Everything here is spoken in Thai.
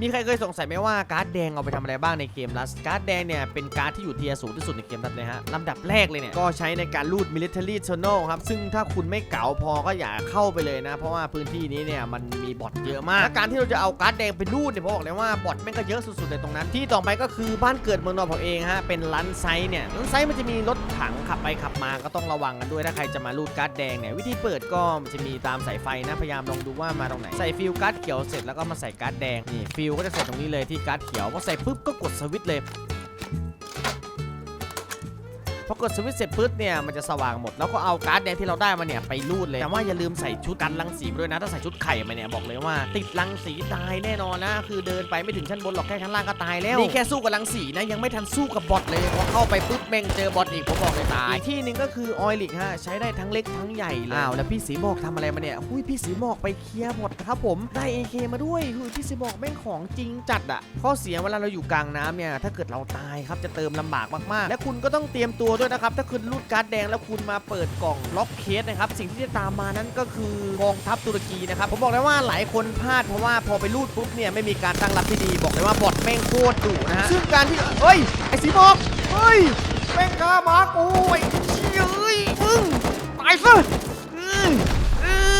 มีใครเคยสงสัยไหมว่าการ์ดแดงเอาไปทำอะไรบ้างในเกมลัส การ์ดแดงเนี่ยเป็นการ์ดที่อยู่เทียร์สูงที่สุดในเกมลัสเลยฮะลำดับแรกเลยเนี่ย ก็ใช้ในการลูด military tunnel ครับ ซึ่งถ้าคุณไม่เก๋าพอก็อย่าเข้าไปเลยนะ เพราะว่าพื้นที่นี้เนี่ยมันมีบอทเยอะมาก การที่เราจะเอาการ์ดแดงไปลูดเนี่ยผมบอกเลยว่าบอทแม่งก็เยอะสุดๆเลยตรงนั้น ที่ต่อไปก็คือบ้านเกิดเมืองนอนผมเองฮะ เป็นลันไซเนี่ยลันไซมันจะมีรถถังขับไปขับมาก็ต้องระวังกันด้วยถ้าใครจะมาลูดการ์ดแดงเนี่ยวิธีเปิดก็จะมีตามสายไฟนะพยายามลองดูว่ามาตรงไหนใส่ฟิลการ์ดเขียวเสร็จแล้วก็มาใส่การ์ดแดงนี่ฟิลก็จะใส่ตรงนี้เลยที่การ์ดเขียวพอใส่ปุ๊บก็กดสวิตช์เลย พอกดสวิตช์เสร็จปุ๊บเนี่ยมันจะสว่างหมดแล้วก็เอาการ์ดแดงที่เราได้มาเนี่ยไปรูดเลยแต่ว่าอย่าลืมใส่ชุดกันรังสีไปด้วยนะ ถ้าใส่ชุดไข่มาเนี่ยบอกเลยว่า ติดรังสีตายแน่นอนนะ คือเดินไปไม่ถึงชั้นบนหรอกแค่ชั้นล่างก็ตายแล้วนี่แค่สู้กับรังสีนะยังไม่ทันสู้กับบอทเลยพอเข้าไปปุ๊บแม่งเจอบอทอีกผมบอกเลยตายอีกที่หนึ่งก็คือออยลิกฮะใช้ได้ทั้งเล็กทั้งใหญ่เลยอ้าวแล้วพี่สีหมอกทำอะไรมาเนี่ยหุยพี่สีหมอกไปเคลียร์บอทครับผมได้ AK มาด้วยหุยพี่สีหมอกแม่งของจริงจัดอะข้อเสียเวลาเราอยู่กลางน้ำเนี่ยถ้าเกิดเราตายครับจะเติมลำบากมากๆ และคุณก็ต้องเตรียมตัวด้วยนะครับ ถ้าคุณรูดการ์ดแดงแล้วคุณมาเปิดกล่องล็อกเคสนะครับ สิ่งที่จะตามมานั้นก็คือกองทัพตุรกีนะครับ ผมบอกเลยว่าหลายคนพลาดเพราะว่าพอไปรูดปุ๊บเนี่ยไม่มีการตั้งรับที่ดี บอกเลยว่าบอทแม่งโคตรดุนะฮะซึ่งการที่เฮ้ยไอ้สีบอกเฮ้ยแม่งกล้ามากูไอ้